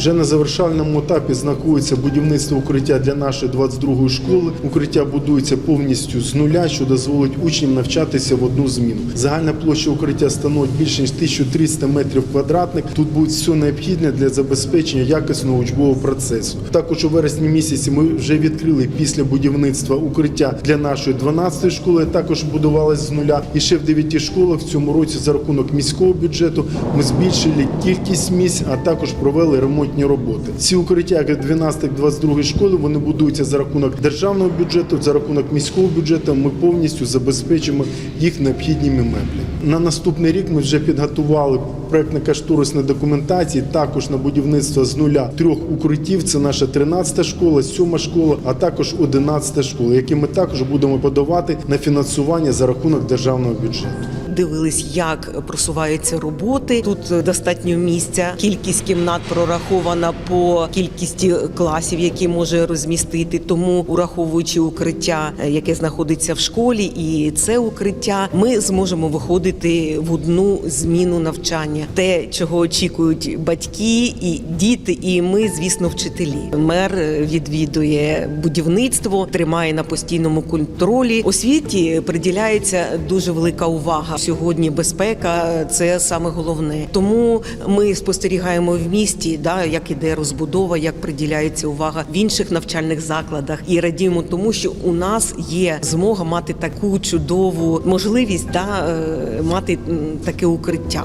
Вже на завершальному етапі знаходиться будівництво укриття для нашої 22-ї школи. Укриття будується повністю з нуля, що дозволить учням навчатися в одну зміну. Загальна площа укриття становить більше ніж 1300 метрів квадратних. Тут буде все необхідне для забезпечення якісного учбового процесу. Також у вересні місяці ми вже відкрили після будівництва укриття для нашої 12-ї школи. Також будувалось з нуля. І ще в 9 школах в цьому році за рахунок міського бюджету ми збільшили кількість місць, а також провели ремонтні роботи. Ці укриття, як і 12-22 школи, вони будуються за рахунок державного бюджету, за рахунок міського бюджету. Ми повністю забезпечимо їх необхідними меблями. На наступний рік ми вже підготували проектно-кошторисні документації також на будівництво з нуля трьох укриттів. Це наша 13 школа, 7 школа, а також 11 школа, які ми також будемо подавати на фінансування за рахунок державного бюджету. Дивились, як просуваються роботи. Тут достатньо місця. Кількість кімнат прорахована по кількості класів, які може розмістити. Тому, ураховуючи укриття, е, яке знаходиться в школі, і це укриття, ми зможемо виходити в одну зміну навчання. Те, чого очікують батьки і діти, і ми, звісно, вчителі. Мер е, відвідує будівництво, тримає на постійному контролі. Освіті приділяється дуже велика увага. Сьогодні безпека це саме головне. Тому ми спостерігаємо в місті, да як іде розбудова, як приділяється увага в інших навчальних закладах, і радіємо тому, що у нас є змога мати таку чудову можливість да, е, мати таке укриття.